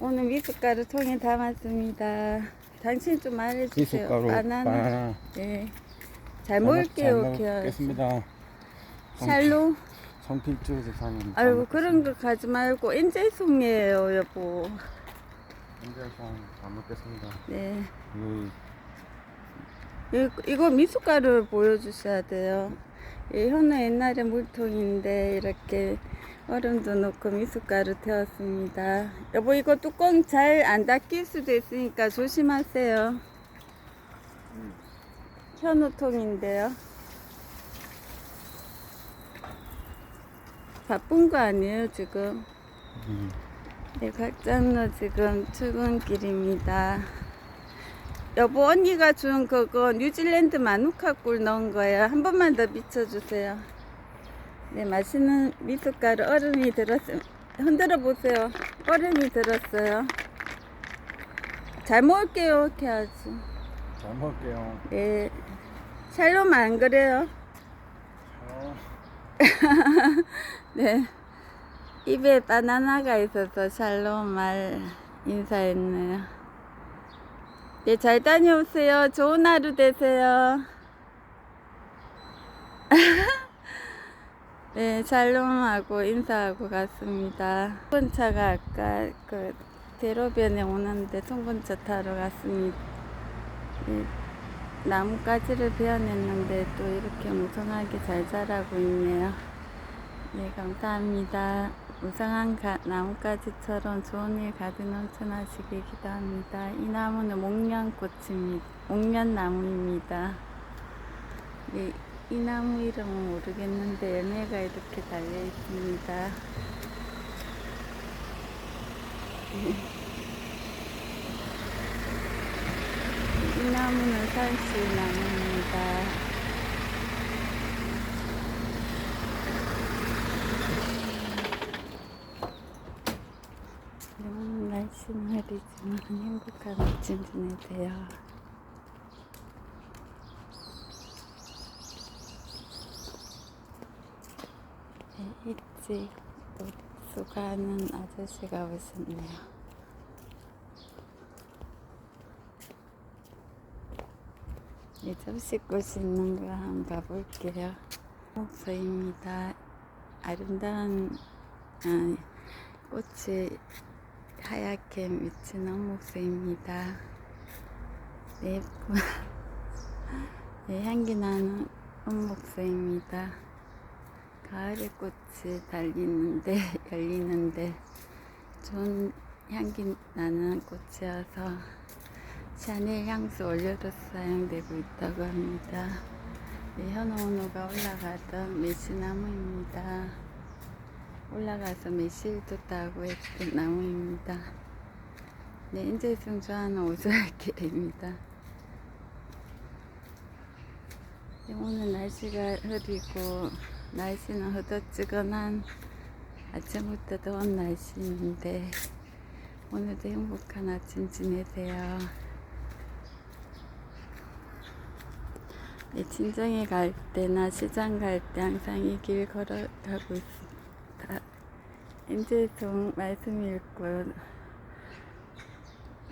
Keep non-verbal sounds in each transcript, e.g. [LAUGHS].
오늘 미숫가루 통에 담았습니다. 당신 좀 말해주세요. 미숫가루 바나나. 바나나 네. 잘 먹을게요. 잘 겨. 먹겠습니다. 샬로. 성필주 세상님. 아이고 그런 거 가지 말고 인제송이에요 여보. 현재상 잘 먹겠습니다. 네. 그 이- 이거 미숫가루 보여주셔야 돼요. 이 현우 옛날에 물통인데 이렇게 얼음도 넣고 미숫가루 태웠습니다. 여보 이거 뚜껑 잘 안 닫힐 수도 있으니까 조심하세요. 현우통인데요. 바쁜 거 아니에요 지금? 음, 네, 각장로 지금 출근길입니다. 여보 언니가 준 그거 뉴질랜드 마누카 꿀 넣은 거예요. 한 번만 더 비춰주세요. 네, 맛있는 미숫가루 얼음이 들었음. 흔들어 보세요. 얼음이 들었어요. 잘 먹을게요, 이렇게 아주. 잘 먹을게요. 네, 샬롬 안 그래요? 어, [LAUGHS] 네. 입에 바나나가 있어서 샬롬 말 인사했네요. 네, 잘 다녀오세요. 좋은 하루 되세요. [LAUGHS] 네, 샬롬하고 인사하고 갔습니다. 통근차가 아까 그 대로변에 오는데 통근차 타러 갔습니다. 네, 나뭇가지를 베어냈는데 또 이렇게 무성하게 잘 자라고 있네요. 네, 감사합니다. 무성한 가, 나뭇가지처럼 좋은 일 가득 넘쳐나시길 기도합니다. 이 나무는 목련꽃입니다. 목련나무입니다. 네, 이 나무 이름은 모르겠는데 열매가 이렇게 달려 있습니다. [LAUGHS] 이 나무는 살수 나무입니다. 날씨는 흐리지만 행복한 아침 지내세요. 네, 일찍 옷 수거하는 아저씨가 오셨네요. 이 접시꽃이 있는 거 한번 가볼게요. 목소입니다. 아름다운 아, 꽃이 하얗게 미친 옥목수입니다. 네, 예쁜 [LAUGHS] 네, 향기 나는 옥목수입니다. 가을에 꽃이 달리는데 [LAUGHS] 열리는데 좋은 향기 나는 꽃이어서 샤넬 향수 원료로 사용되고 있다고 합니다. 네, 현오노가 올라가던 메시나무입니다. 올라가서 매실도 따고 했던 나무입니다. 네, 인제승 좋아하는 오솔길입니다. [LAUGHS] 네, 오늘 날씨가 흐리고 날씨는 허덕지근한 아침부터 더운 날씨인데 오늘도 행복한 아침 지내세요. 네, 친정에 갈 때나 시장 갈 때 항상 이 길 걸어가고 있습니다. 인제송 말씀 읽고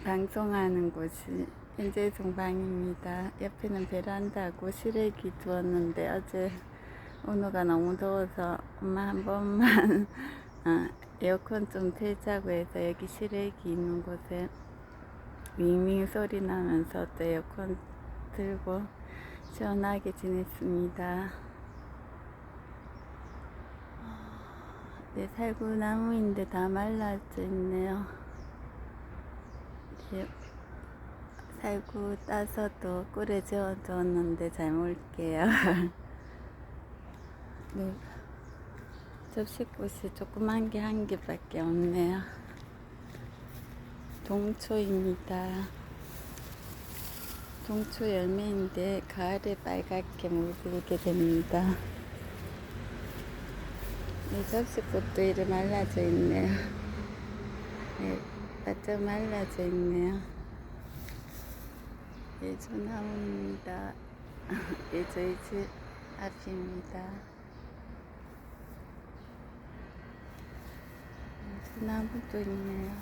방송하는 곳이 인제송 방입니다. 옆에는 베란다고 실외기 두었는데 어제 오늘가 너무 더워서 엄마 한 번만 어, [LAUGHS] 에어컨 좀 틀자고 해서 여기 실외기 있는 곳에 윙윙 소리 나면서 또 에어컨 틀고 시원하게 지냈습니다. 네, 살구나무인데 다 말라져 있네요. 네, 살구 따서 또 꿀에 재워뒀는데 잘 먹을게요. [LAUGHS] 네, 접시꽃이 조그만 게 한 개밖에 없네요. 동초입니다. 동초 열매인데 가을에 빨갛게 물들게 됩니다. 네, 접시꽃도 이렇게 말라져 있네요. 네, 바짝 말라져 있네요. 네, 소나무입니다. 네, 저희 집 앞입니다. 네, 나무도 있네요.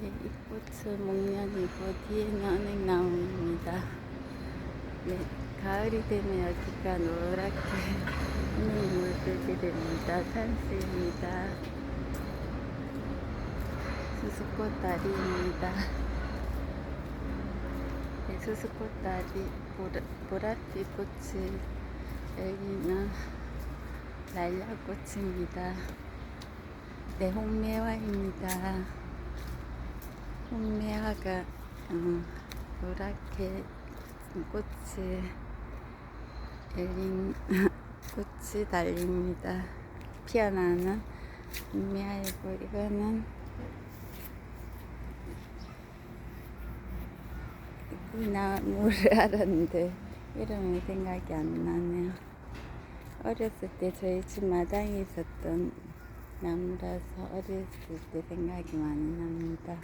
네, 이 꽃은 목련이고 뒤에는 은행나무입니다. 네, 가을이 되면 여기가 노랗게 [LAUGHS] 은행이 물들게 됩니다. 산수입니다. 수수꽃 다리입니다. 네, 수수꽃 다리 보라, 보랏빛 꽃이 여기는 날라꽃입니다. 네, 홍매화입니다. 홍매화가 음, 노랗게 꽃이 열린 꽃이 달립니다. 피어나는 홍매화이고 이거는 이 나무를 알았는데 이름이 생각이 안 나네요. 어렸을 때 저희 집 마당에 있었던 나무라서 어렸을 때 생각이 많이 납니다.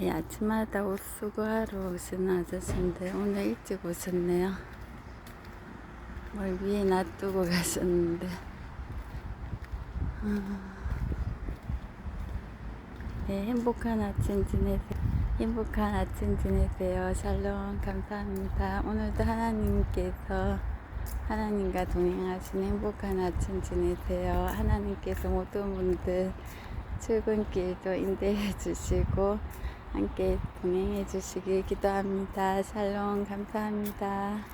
예, 아침마다 옷 수거하러 오시는 아저씨인데 오늘 일찍 오셨네요. 뭘 위에 놔두고 가셨는데. 네, 행복한 아침 지내세요. 행복한 아침 지내세요. 샬롬 감사합니다. 오늘도 하나님께서 하나님과 동행하시는 행복한 아침 지내세요. 하나님께서 모든 분들 출근길도 인도해 주시고 함께 동행해 주시길 기도합니다. 샬롬 감사합니다.